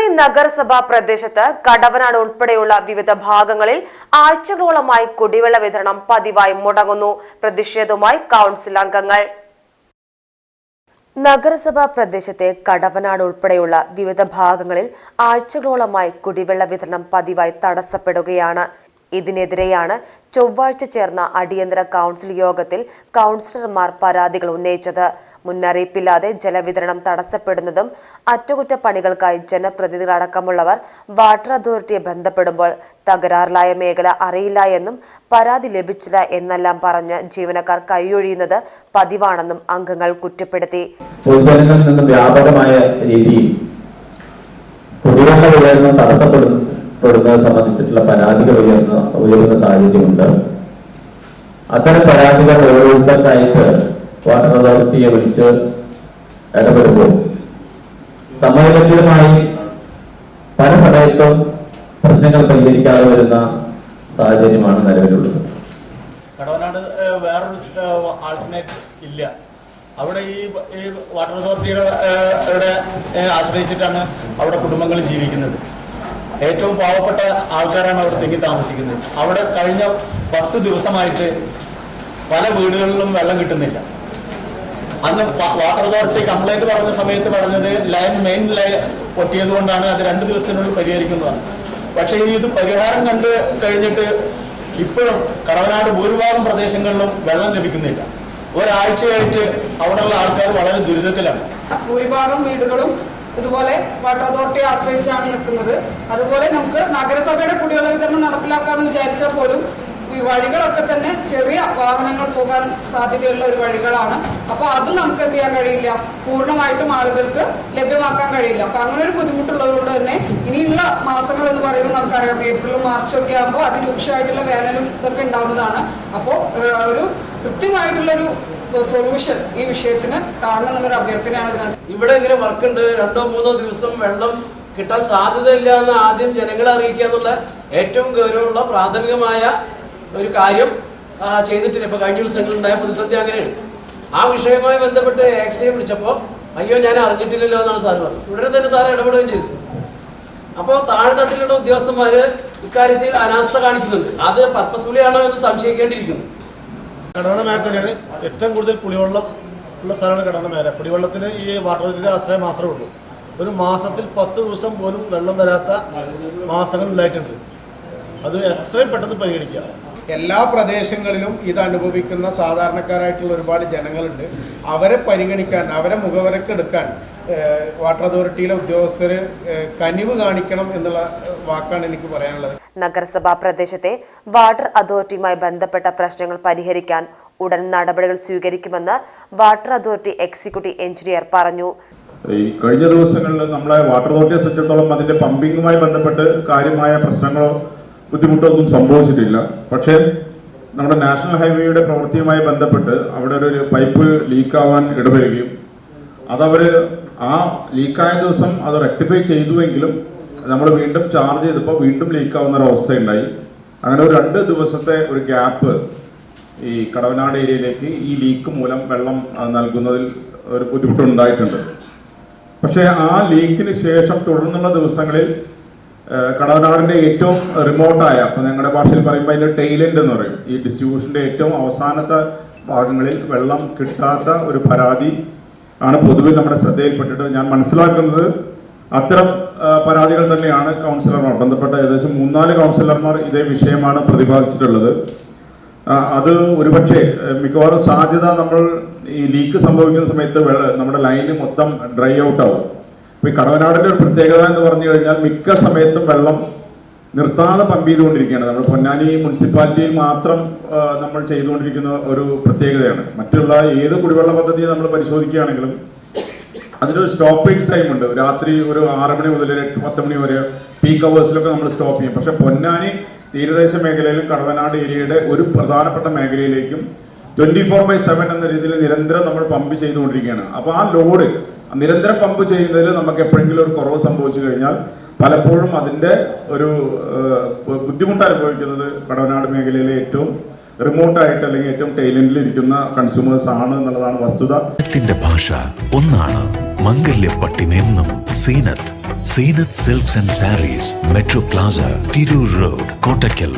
പൊന്നാനി നഗരസഭാ പ്രദേശത്ത് കടവനാട് ഉൾപ്പെടെയുള്ള വിവിധ ഭാഗങ്ങളിൽ ആഴ്ചകളോളമായി കുടിവെള്ള വിതരണം പതിവായി മുടങ്ങുന്നു. പ്രതിഷേധവുമായി കൗൺസിൽ അംഗങ്ങൾ. നഗരസഭാ പ്രദേശത്തെ കടവനാട് ഉൾപ്പെടെയുള്ള വിവിധ ഭാഗങ്ങളിൽ ആഴ്ചകളോളമായി കുടിവെള്ള വിതരണം പതിവായി തടസ്സപ്പെടുകയാണ്. ഇതിനെതിരെയാണ് ചൊവ്വാഴ്ച ചേർന്ന അടിയന്തര കൗൺസിൽ യോഗത്തിൽ കൗൺസിലർമാർ പരാതികൾ ഉന്നയിച്ചത്. മുന്നറിയിപ്പില്ലാതെ ജലവിതരണം തടസ്സപ്പെടുന്നതും അറ്റകുറ്റപ്പണികൾക്കായി ജനപ്രതിനിധികളടക്കമുള്ളവർ വാട്ടർ അതോറിറ്റിയെ ബന്ധപ്പെടുമ്പോൾ തകരാറിലായ മേഖല അറിയില്ല എന്നും പരാതി ലഭിച്ചില്ല എന്നെല്ലാം പറഞ്ഞ് ജീവനക്കാർ കൈയൊഴിയുന്നത് പതിവാണെന്നും അംഗങ്ങൾ കുറ്റപ്പെടുത്തി. പൊതുജനങ്ങളിൽ നിന്ന് രീതിയിൽ സംബന്ധിച്ചിട്ടുള്ള പരാതികൾ ഉയർന്ന ഉയരുന്ന സാഹചര്യമുണ്ട്. അത്തരം പരാതികൾ ഓരോരുത്തർക്കായിട്ട് വാട്ടർ അതോറിറ്റിയെ വിളിച്ച് ഇടപെടുമ്പോൾ സമയബന്ധിതമായി പല സമയത്തും പ്രശ്നങ്ങൾ പരിഹരിക്കാതെ വരുന്ന സാഹചര്യമാണ് നിലവിലുള്ളത്. കടവനാട് വേറൊരു ആൾട്ടർനേറ്റ് ഇല്ല. അവിടെ ഈ ഈ വാട്ടർ അതോറിറ്റിയുടെ ആശ്രയിച്ചിട്ടാണ് അവിടെ കുടുംബങ്ങൾ ജീവിക്കുന്നത്. ഏറ്റവും പാവപ്പെട്ട ആൾക്കാരാണ് അവിടെ തിങ്ങി താമസിക്കുന്നത്. അവിടെ കഴിഞ്ഞ പത്ത് ദിവസമായിട്ട് പല വീടുകളിലും വെള്ളം കിട്ടുന്നില്ല. അന്ന് വാട്ടർ അതോറിറ്റി കംപ്ലൈന്റ് പറഞ്ഞ സമയത്ത് പറഞ്ഞത് ലൈൻ മെയിൻ ലൈൻ പൊട്ടിയത് കൊണ്ടാണ് അത് രണ്ട് ദിവസത്തിനുള്ളിൽ പരിഹരിക്കുന്നതാണ് പക്ഷേ ഇത് പരിഹാരം കണ്ട് കഴിഞ്ഞിട്ട് ഇപ്പോഴും കടവനാട് ഭൂരിഭാഗം പ്രദേശങ്ങളിലും വെള്ളം ലഭിക്കുന്നില്ല. ഒരാഴ്ചയായിട്ട് അവിടെയുള്ള ആൾക്കാർ വളരെ ദുരിതത്തിലാണ്. ഭൂരിഭാഗം വീടുകളും ഇതുപോലെ വാട്ടർ അതോറിറ്റിയെ ആശ്രയിച്ചാണ് നിൽക്കുന്നത്. അതുപോലെ നമുക്ക് നഗരസഭയുടെ കുടിവെള്ള വിതരണം നടപ്പിലാക്കാമെന്ന് വിചാരിച്ചാൽ പോലും ഈ വഴികളൊക്കെ തന്നെ ചെറിയ വാഹനങ്ങൾ പോകാൻ സാധ്യതയുള്ള ഒരു വഴികളാണ്. അപ്പൊ അതും നമുക്ക് എന്ത് ചെയ്യാൻ കഴിയില്ല? പൂർണമായിട്ടും ആളുകൾക്ക് ലഭ്യമാക്കാൻ കഴിയില്ല. അപ്പൊ അങ്ങനെ ഒരു ബുദ്ധിമുട്ടുള്ളതുകൊണ്ട് തന്നെ ഇനിയുള്ള മാസങ്ങൾ എന്ന് പറയുന്നത് നമുക്കറിയാം. ഏപ്രിലും മാർച്ചും ഒക്കെ ആകുമ്പോൾ അതിരൂക്ഷമായിട്ടുള്ള വേനലും ഇതൊക്കെ ഉണ്ടാകുന്നതാണ്. അപ്പോൾ ഒരു കൃത്യമായിട്ടുള്ളൊരു സൊല്യൂഷൻ ഈ വിഷയത്തിന് കാണണം എന്നൊരു അഭ്യർത്ഥനയാണ് ഇതിനകത്ത്. ഇവിടെ ഇങ്ങനെ വർക്കുണ്ട് രണ്ടോ മൂന്നോ ദിവസം വെള്ളം കിട്ടാൻ സാധ്യതയില്ല എന്ന് ആദ്യം ജനങ്ങളെ അറിയിക്കുക എന്നുള്ള ഏറ്റവും ഗൗരവമുള്ള പ്രാഥമികമായ ഒരു കാര്യം ചെയ്തിട്ടില്ല. ഇപ്പൊ കഴിഞ്ഞ ദിവസങ്ങളിൽ ഉണ്ടായ പ്രതിസന്ധി അങ്ങനെയാണ്. ആ വിഷയവുമായി ബന്ധപ്പെട്ട് ആക്സിയെ വിളിച്ചപ്പോൾ അയ്യോ ഞാൻ അറിഞ്ഞിട്ടില്ലല്ലോ എന്നാണ് സാർ പറഞ്ഞത്. ഉടനെ തന്നെ സാർ ഇടപെടുകയും ചെയ്തു. അപ്പോൾ താഴെത്തട്ടിലുള്ള ഉദ്യോഗസ്ഥന്മാര് ഇക്കാര്യത്തിൽ അനാസ്ഥ കാണിക്കുന്നുണ്ട്. അത് പർപ്പസ്ഫുള്ളിയാണോ എന്ന് സംശയിക്കേണ്ടിയിരിക്കുന്നു. കടവണ മേലെ ഏറ്റവും കൂടുതൽ പുളിവെള്ളം ഉള്ള സ്ഥലമാണ് കടവണ മേലെ. കുടിവെള്ളത്തിന് ഈ വാട്ടർ അതോറിറ്റിയുടെ ആശ്രയം മാത്രമേ ഉള്ളൂ. ഒരു മാസത്തിൽ പത്ത് ദിവസം പോലും വെള്ളം വരാത്ത മാസങ്ങൾ ഉണ്ടായിട്ടുണ്ട്. അത് എത്രയും പെട്ടെന്ന് പരിഗണിക്കാം എല്ലാ പ്രദേശങ്ങളിലും ഇത് അനുഭവിക്കുന്ന സാധാരണക്കാരായിട്ടുള്ള ഒരുപാട് ജനങ്ങളുണ്ട്. അവരെ പരിഗണിക്കാൻ അവരെ മുഖവരക്കെടുക്കാൻ വാട്ടർ അതോറിറ്റിയിലെ ഉദ്യോഗസ്ഥർ കനിവ് കാണിക്കണം എന്നുള്ള വാക്കാണ് എനിക്ക് പറയാനുള്ളത്. നഗരസഭാ പ്രദേശത്തെ വാട്ടർ അതോറിറ്റിയുമായി ബന്ധപ്പെട്ട പ്രശ്നങ്ങൾ പരിഹരിക്കാൻ ഉടൻ നടപടികൾ സ്വീകരിക്കുമെന്ന് വാട്ടർ അതോറിറ്റി എക്സിക്യൂട്ടീവ് എഞ്ചിനീയർ പറഞ്ഞു. ഈ കഴിഞ്ഞ ദിവസങ്ങളിൽ നമ്മളെ വാട്ടർ അതോറിറ്റിയെ സംബന്ധിച്ചിടത്തോളം അതിന്റെ പമ്പിങ്ങുമായി ബന്ധപ്പെട്ട് കാര്യമായ പ്രശ്നങ്ങളോ ബുദ്ധിമുട്ടോ ഒന്നും സംഭവിച്ചിട്ടില്ല. പക്ഷേ നമ്മുടെ നാഷണൽ ഹൈവേയുടെ പ്രവൃത്തിയുമായി ബന്ധപ്പെട്ട് അവിടെ ഒരു പൈപ്പ് ലീക്കാവാൻ ഇടവരികയും അതവർ ആ ലീക്കായ ദിവസം അത് റെക്ടിഫൈ ചെയ്തുവെങ്കിലും നമ്മൾ വീണ്ടും ചാർജ് ചെയ്തപ്പോൾ വീണ്ടും ലീക്കാവുന്ന ഒരു അവസ്ഥയുണ്ടായി. അങ്ങനെ ഒരു രണ്ട് ദിവസത്തെ ഒരു ഗ്യാപ്പ് ഈ കടവനാട് ഏരിയയിലേക്ക് ഈ ലീക്ക് മൂലം വെള്ളം നൽകുന്നതിൽ ഒരു ബുദ്ധിമുട്ടുണ്ടായിട്ടുണ്ട്. പക്ഷേ ആ ലീക്കിന് ശേഷം തുടർന്നുള്ള ദിവസങ്ങളിൽ കടവനാടിന്റെ ഏറ്റവും റിമോട്ടായ അപ്പൊ ഞങ്ങളുടെ ഭാഷയിൽ പറയുമ്പോൾ അതിന്റെ ടൈലൻഡ് എന്ന് പറയും. ഈ ഡിസ്ട്രിബ്യൂഷന്റെ ഏറ്റവും അവസാനത്തെ ഭാഗങ്ങളിൽ വെള്ളം കിട്ടാത്ത ഒരു പരാതി ആണ് പൊതുവിൽ നമ്മുടെ ശ്രദ്ധയിൽപ്പെട്ടിട്ട് ഞാൻ മനസ്സിലാക്കുന്നത്. അത്തരം പരാതികൾ തന്നെയാണ് കൗൺസിലർമാർ ബന്ധപ്പെട്ട ഏകദേശം മൂന്നാൽ കൗൺസിലർമാർ ഇതേ വിഷയമാണ് പ്രതിപാദിച്ചിട്ടുള്ളത്. അത് ഒരുപക്ഷെ മിക്കവാറും സാധ്യത നമ്മൾ ഈ ലീക്ക് സംഭവിക്കുന്ന സമയത്ത് നമ്മുടെ ലൈന് മൊത്തം ഡ്രൈ ഔട്ട് ആവും. ഇപ്പൊ ഈ കടവനാടിന്റെ ഒരു പ്രത്യേകത എന്ന് പറഞ്ഞു കഴിഞ്ഞാൽ മിക്ക സമയത്തും വെള്ളം നിർത്താതെ പമ്പ് ചെയ്തുകൊണ്ടിരിക്കുകയാണ്. നമ്മൾ പൊന്നാനി മുനിസിപ്പാലിറ്റിയിൽ മാത്രം നമ്മൾ ചെയ്തുകൊണ്ടിരിക്കുന്ന ഒരു പ്രത്യേകതയാണ്. മറ്റുള്ള ഏത് കുടിവെള്ള പദ്ധതി നമ്മൾ പരിശോധിക്കുകയാണെങ്കിലും അതിനൊരു സ്റ്റോപ്പേജ് ടൈം ഉണ്ട്. രാത്രി ഒരു ആറ് മണി മുതൽ എട്ട് പത്ത് മണി വരെ പീക്ക് അവേഴ്സിലൊക്കെ നമ്മൾ സ്റ്റോപ്പ് ചെയ്യും. പക്ഷെ പൊന്നാനി തീരദേശ മേഖലയിലും കടവനാട് ഏരിയയുടെ ഒരു പ്രധാനപ്പെട്ട മേഖലയിലേക്കും ട്വന്റി ഫോർ ബൈ സെവൻ എന്ന രീതിയിൽ നിരന്തരം നമ്മൾ പമ്പ് ചെയ്തുകൊണ്ടിരിക്കുകയാണ്. അപ്പോൾ ആ ലോഡ് നിരന്തരം പമ്പ് ചെയ്യുന്നതിൽ നമുക്ക് എപ്പോഴെങ്കിലും ഒരു കുറവ് സംഭവിച്ചു കഴിഞ്ഞാൽ പലപ്പോഴും അതിന്റെ ഒരു ബുദ്ധിമുട്ട് അനുഭവിക്കുന്നത് കടവനാട് മേഖലയിലെ ഏറ്റവും റിമോട്ടായിട്ട് അല്ലെങ്കിൽ ഏറ്റവും ടൈലൻഡിൽ ഇരിക്കുന്ന കൺസ്യൂമേഴ്സ് ആണ് എന്നുള്ളതാണ് വസ്തുത. ഭാഷ ഒന്നാണ് മംഗല്യപ്പട്ടിനെന്നും Zeenath. Zeenath silks and sarees metro plaza Tirur road Kottakkal.